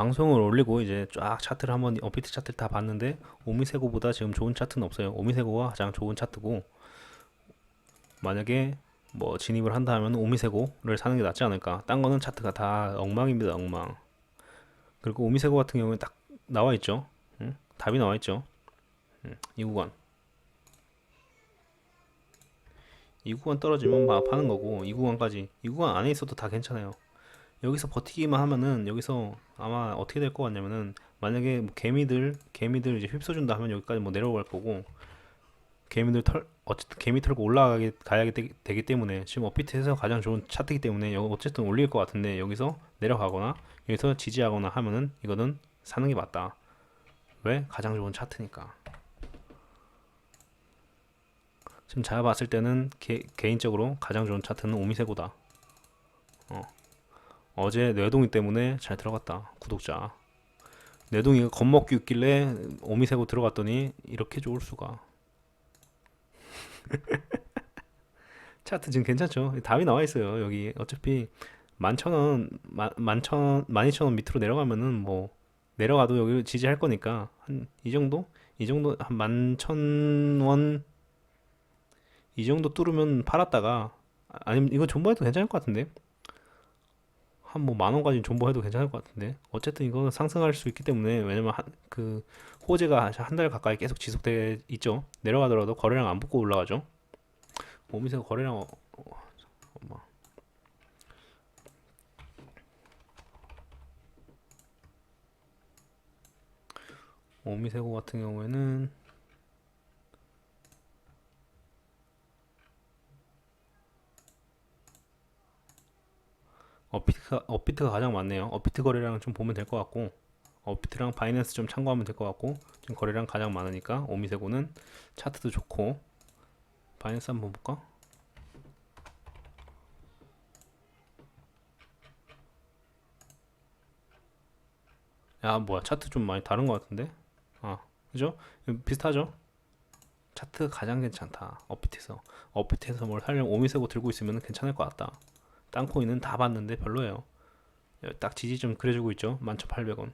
방송을 올리고 이제 쫙 차트를 한번 업비트 차트를 다 봤는데 오미세고보다 지금 좋은 차트는 없어요. 오미세고가 가장 좋은 차트고 만약에 뭐 진입을 한다 하면 오미세고를 사는 게 낫지 않을까. 딴 거는 차트가 다 엉망입니다. 엉망. 그리고 오미세고 같은 경우는 딱 나와 있죠. 응? 답이 나와 있죠. 응, 이 구간. 이 구간 떨어지면 막 파는 거고 이 구간까지 이 구간 안에 있어도 다 괜찮아요. 여기서 버티기만 하면은 여기서 아마 어떻게 될 것 같냐면은 만약에 뭐 개미들 개미들 이제 휩써준다 하면 여기까지 뭐 내려갈 거고 개미들 털 어쨌든 개미 털고 올라가게 가야 되기, 되기 때문에 지금 업비트에서 가장 좋은 차트이기 때문에 여기 어쨌든 올릴 것 같은데 여기서 내려가거나 여기서 지지하거나 하면은 이거는 사는 게 맞다. 왜? 가장 좋은 차트니까. 지금 제가 봤을 때는 개, 개인적으로 가장 좋은 차트는 오미세고다. 어. 어제 뇌동이 때문에 잘 들어갔다. 구독자. 뇌동이가 겁먹기 있길래 오미 세고 들어갔더니 이렇게 좋을 수가. 차트 지금 괜찮죠? 답이 나와 있어요. 여기 어차피 만천 원, 만천, 만이천 원 밑으로 내려가면은 뭐 내려가도 여기 지지할 거니까 한 이 정도? 이 정도 한 만천 원 이 정도 뚫으면 팔았다가 아니면 이거 존버해도 괜찮을 것 같은데 한 뭐 만 원까지 존버해도 괜찮을 것 같은데. 어쨌든 이거는 상승할 수 있기 때문에 왜냐면 한, 그 호재가 한 달 가까이 계속 지속돼 있죠. 내려가더라도 거래량 안 붙고 올라가죠. 오미세가 거래량 어, 어, 잠깐만. 오미세고 같은 경우에는 업비트가, 업비트가 가장 많네요. 업비트 거래량 좀 보면 될 것 같고 업비트랑 바이낸스 좀 참고하면 될 것 같고 지금 거래량 가장 많으니까 오미세고는 차트도 좋고 바이낸스 한번 볼까? 야 뭐야 차트 좀 많이 다른 것 같은데? 아 그죠? 비슷하죠? 차트 가장 괜찮다 업비트에서 업비트에서 뭘 하려면 오미세고 들고 있으면 괜찮을 것 같다 딴 코인은 다 봤는데 별로예요. 딱 지지 좀 그려주고 있죠. 11,800원